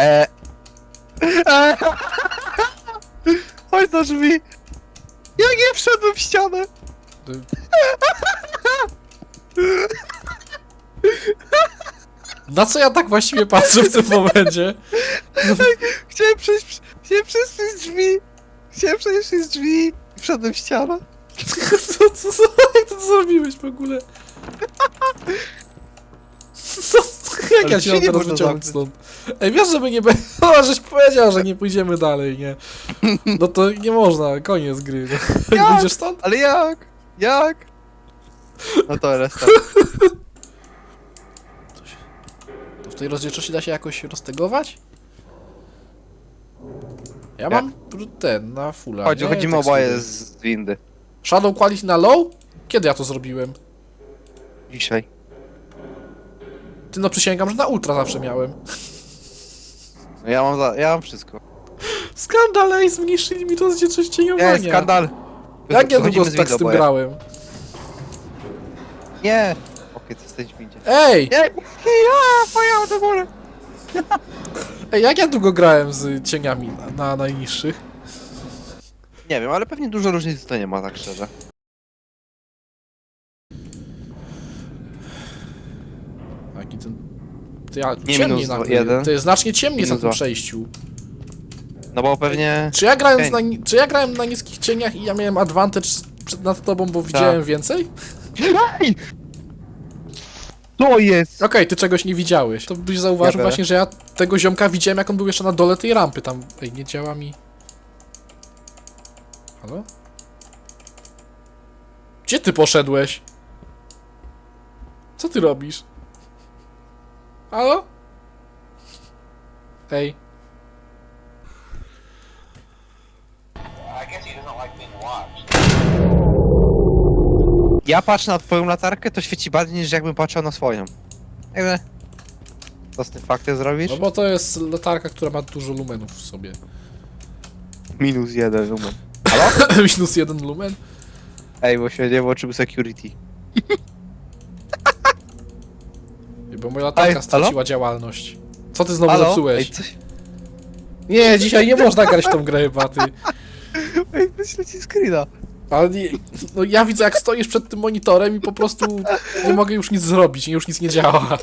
Eee. Eee. Chodź do drzwi. Ja nie wszedłem w ścianę. Na co ja tak właściwie patrzę w tym momencie? Chciałem przejść, chciałem przejść przez drzwi. Chciałem przejść przez drzwi i wszedłem w ścianę. Co, co, co, jak to zrobiłeś w ogóle? Co, jak Ale ja drzwi mam nie teraz można wyciągnąć zamknąć. stąd? Ej, wiesz, że my nie będziemy... O, żeś powiedział, że nie pójdziemy dalej, nie? No to nie można, koniec gry. No. Jak stąd? Ale jak? Jak? No to resta. To w tej rozdzielczości da się jakoś roztegować? Ja Jak? mam ten, na fulla. Chodź, nie? wychodzimy Tekstury. oboje z windy. Shadow Quality na low? Kiedy ja to zrobiłem? Dzisiaj. Ty no przysięgam, że na ultra zawsze miałem. Ja mam, za, ja mam wszystko. Skandal, ej, zmniejszyli mi rozdzielczość cieniowania. Nie, skandal. Jak ja Wychodzimy długo z tak z tym grałem? Nie. Okej, ty jesteś windzie. Ej! Nie, ja, pojechałem do góry. Ej, jak ja długo grałem z cieniami na, na najniższych? Nie wiem, ale pewnie dużo różnicy to nie ma, tak szczerze. Jaki ten... Ty, ja, Nie, ciemniej minus jeden. To jest znacznie ciemniej Minus na tym dwa. przejściu. No bo pewnie... Czy ja, grając Ej. na, ni- czy ja grałem na niskich cieniach i ja miałem advantage przed, nad tobą, bo Tak. widziałem więcej? Ej! To jest! Okej, ty czegoś nie widziałeś. To byś zauważył właśnie, że ja tego ziomka widziałem, jak on był jeszcze na dole tej rampy. Tam, ej, nie działa mi... Halo? Gdzie ty poszedłeś? Co ty robisz? Halo? Ej. I guess he doesn't like being watched. Ja patrzę na twoją latarkę, to świeci bardziej niż jakbym patrzył na swoją. Jakby... Co z tym faktem zrobisz? No bo to jest latarka, która ma dużo lumenów w sobie. Minus jeden lumen. Minus jeden lumen? Ej, bo się nie włączył security. Bo moja latarka Ej, halo? straciła działalność. Co ty znowu Halo? zepsułeś? Ej, coś... Nie, dzisiaj nie można grać w tą grę chyba, ty. Ej, wyślę ci screena. Ale nie, no ja widzę jak stoisz przed tym monitorem i po prostu nie mogę już nic zrobić, już nic nie działa.